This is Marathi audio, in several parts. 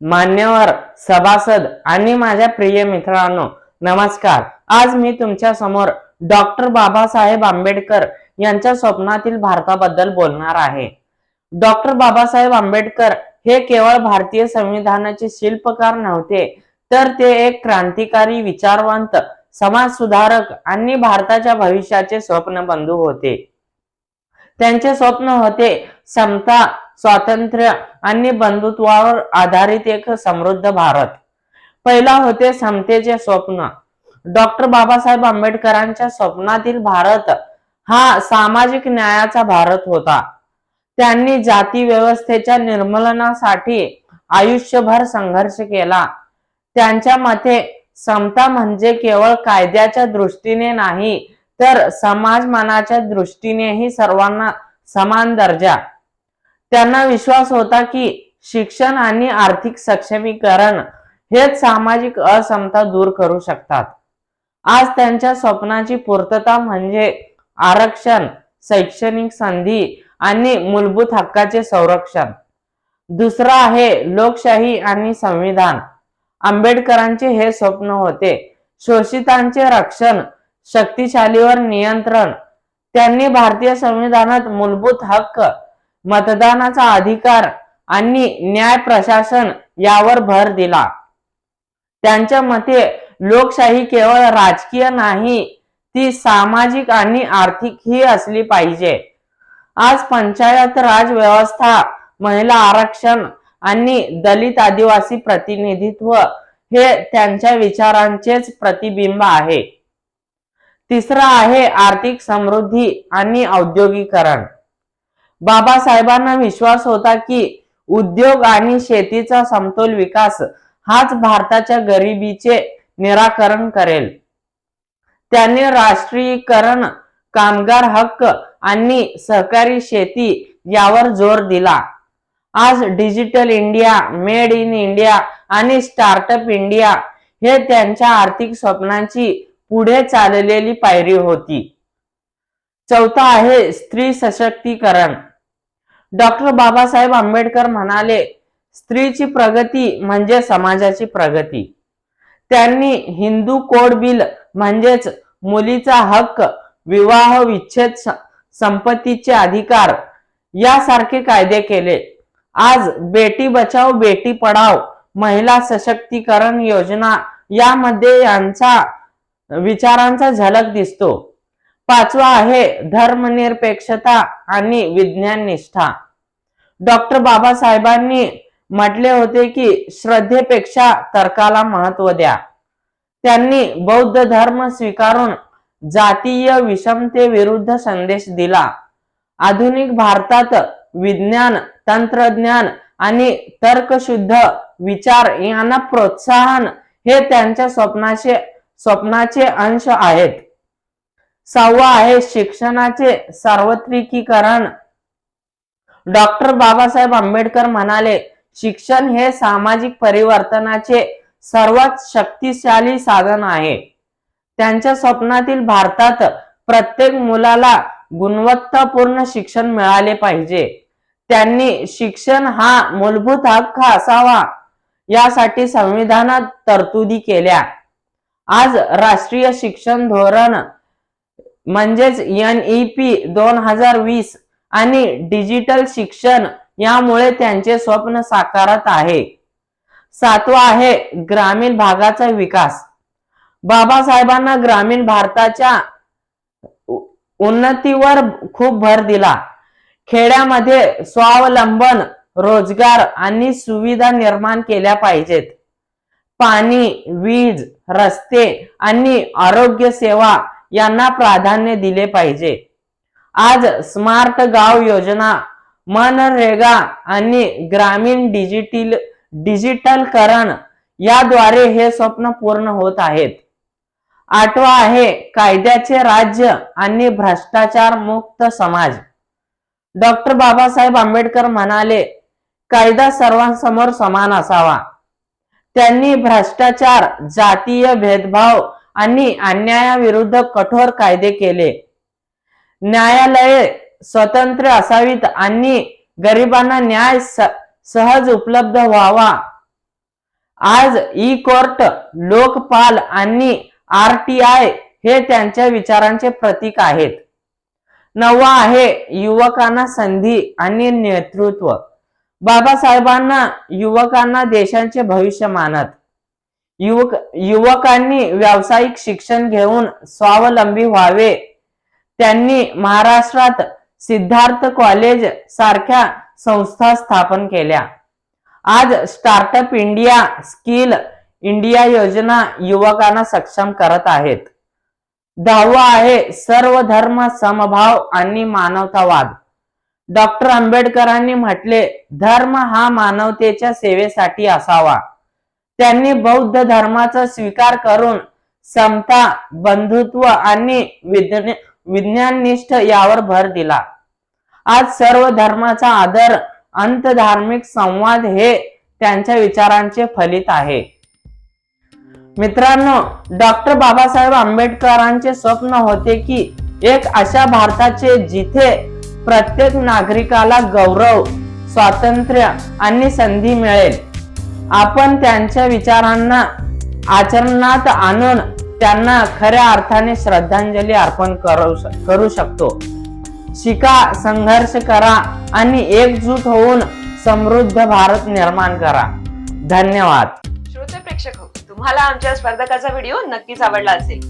मान्यवर सभासद आणि माझ्या प्रिय मित्रांनो नमस्कार. आज मी तुमच्यासमोर डॉक्टर बाबासाहेब आंबेडकर यांच्या स्वप्नातील भारताबद्दल बोलणार आहे. डॉक्टर बाबासाहेब आंबेडकर हे केवळ भारतीय संविधानाचे शिल्पकार नव्हते तर ते एक क्रांतिकारी विचारवंत समाज सुधारक आणि भारताच्या भविष्याचे स्वप्नबंधू होते. त्यांचे स्वप्न होते समता स्वातंत्र्य आणि बंधुत्वावर आधारित एक समृद्ध भारत. पहिला होते समतेचे स्वप्न. डॉक्टर बाबासाहेब आंबेडकरांच्या स्वप्नातील भारत हा सामाजिक न्यायाचा भारत होता. त्यांनी जाती व्यवस्थेच्या निर्मूलनासाठी आयुष्यभर संघर्ष केला. त्यांच्या मते समता म्हणजे केवळ कायद्याच्या दृष्टीने नाही तर समाज मनाच्या दृष्टीनेही सर्वांना समान दर्जा. त्यांना विश्वास होता की शिक्षण आणि आर्थिक सक्षमीकरण हेच सामाजिक असमता दूर करू शकतात. आज त्यांच्या स्वप्नाची पूर्तता म्हणजे आरक्षण शैक्षणिक संधी आणि मूलभूत हक्काचे संरक्षण. दुसरं आहे लोकशाही आणि संविधान. आंबेडकरांचे हे स्वप्न होते शोषितांचे रक्षण शक्तिशालीवर नियंत्रण. त्यांनी भारतीय संविधानात मूलभूत हक्क मतदानाचा अधिकार आणि न्याय प्रशासन यावर भर दिला. त्यांच्या मते लोकशाही केवळ राजकीय नाही ती सामाजिक आणि आर्थिक ही असली पाहिजे. आज पंचायत राज व्यवस्था महिला आरक्षण आणि दलित आदिवासी प्रतिनिधित्व हे त्यांच्या विचारांचेच प्रतिबिंब आहे. तिसरं आहे आर्थिक समृद्धी आणि औद्योगिकरण. बाबासाहेबांना विश्वास होता की उद्योग आणि शेतीचा समतोल विकास हाच भारताच्या गरिबीचे निराकरण करेल. त्यांनी राष्ट्रीयकरण कामगार हक्क आणि सहकारी शेती यावर जोर दिला. आज digital India made in India आणि स्टार्टअप इंडिया हे त्यांच्या आर्थिक स्वप्नांची पुढे चाललेली पायरी होती. चौथा आहे स्त्री सशक्तीकरण. डॉक्टर बाबासाहेब आंबेडकर म्हणाले स्त्रीची प्रगती म्हणजे समाजाची प्रगती. त्यांनी हिंदू कोड बिल म्हणजेच मुलीचा हक्क विवाह विच्छेद संपत्तीचे अधिकार यासारखे कायदे केले. आज बेटी बचाव बेटी पढाव महिला सशक्तीकरण योजना यामध्ये यांचा विचारांचा झलक दिसतो. पाचवा आहे धर्मनिरपेक्षता आणि विज्ञान निष्ठा डॉक्टर बाबासाहेबांनी म्हटले होते की श्रद्धेपेक्षा तर्काला महत्त्व द्या. त्यांनी बौद्ध धर्म स्वीकारून जातीय विषमतेविरुद्ध संदेश दिला. आधुनिक भारतात विज्ञान तंत्रज्ञान आणि तर्कशुद्ध विचार यांना प्रोत्साहन हे त्यांच्या स्वप्नाचे स्वप्नाचे अंश आहेत. सहावा आहे शिक्षणाचे सार्वत्रिकीकरण. डॉक्टर बाबासाहेब आंबेडकर म्हणाले शिक्षण हे सामाजिक परिवर्तनाचे सर्वात शक्तिशाली साधन आहे. त्यांच्या स्वप्नातील भारतात प्रत्येक मुलाला गुणवत्तापूर्ण शिक्षण मिळाले पाहिजे. त्यांनी शिक्षण हा मूलभूत हक्क असावा. यासाठी संविधानात तरतुदी केल्या. आज राष्ट्रीय शिक्षण धोरण म्हणजेच एन ई पी दोन हजार वीस आणि डिजिटल शिक्षण यामुळे त्यांचे स्वप्न साकारत आहे. सातवा आहे ग्रामीण भागाचा विकास. बाबासाहेबांना ग्रामीण भारताच्या उन्नतीवर खूप भर दिला. खेड्यामध्ये स्वावलंबन रोजगार आणि सुविधा निर्माण केल्या पाहिजेत. पाणी वीज रस्ते आणि आरोग्य सेवा यांना प्राधान्य दिले पाहिजे. आज स्मार्ट गाव योजना मनरेगा आणि ग्रामीण डिजिटल डिजिटलकरण याद्वारे हे स्वप्न पूर्ण होत आहेत. आठवा आहे कायद्याचे राज्य आणि भ्रष्टाचार मुक्त समाज. डॉक्टर बाबासाहेब आंबेडकर म्हणाले कायदा सर्वांसमोर समान असावा. त्यांनी भ्रष्टाचार जातीय भेदभाव आणि अन्यायाविरुद्ध कठोर कायदे केले. न्यायालये स्वतंत्र असावीत आणि गरिबांना न्याय सहज उपलब्ध व्हावा. आज ई कोर्ट लोकपाल आणि आर टी आय हे त्यांच्या विचारांचे प्रतीक आहेत. नववा आहे युवकांना संधी आणि नेतृत्व. बाबासाहेबांना युवकांना देशांचे भविष्य मानत. युवक युवकांनी व्यावसायिक शिक्षण घेऊन स्वावलंबी व्हावे. त्यांनी महाराष्ट्रात सिद्धार्थ कॉलेज सारख्या संस्था स्थापन केल्या. आज स्टार्टअप इंडिया स्किल इंडिया योजना युवकांना सक्षम करत आहेत. दहावा आहे सर्व धर्म समभाव आणि मानवतावाद. डॉक्टर आंबेडकरांनी म्हटले धर्म हा मानवतेच्या सेवेसाठी असावा. त्यांनी बौद्ध धर्माचा स्वीकार करून समता बंधुत्व आणि विज्ञ- विज्ञाननिष्ठ यावर भर दिला. आज सर्व धर्माचा आदर अंतधार्मिक संवाद हे त्यांच्या विचारांचे फलित आहे. मित्रांनो डॉक्टर बाबासाहेब आंबेडकरांचे स्वप्न होते की एक अशा भारताचे जिथे प्रत्येक नागरिकाला गौरव स्वातंत्र्य आणि संधी मिळेल आपण त्यांच्या विचारांना आचरणात आणून त्यांना खऱ्या अर्थाने श्रद्धांजली अर्पण करू करू शकतो. शिका संघर्ष करा आणि एकजूट होऊन समृद्ध भारत निर्माण करा. धन्यवाद. श्रोते प्रेक्षक हो तुम्हाला आमच्या स्पर्धकाचा व्हिडिओ नक्कीच आवडला असेल.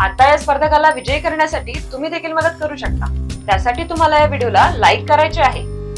आता या स्पर्धकाला विजयी करण्यासाठी तुम्ही देखील मदत करू शकता. त्यासाठी तुम्हाला या व्हिडिओला लाईक करायचे आहे.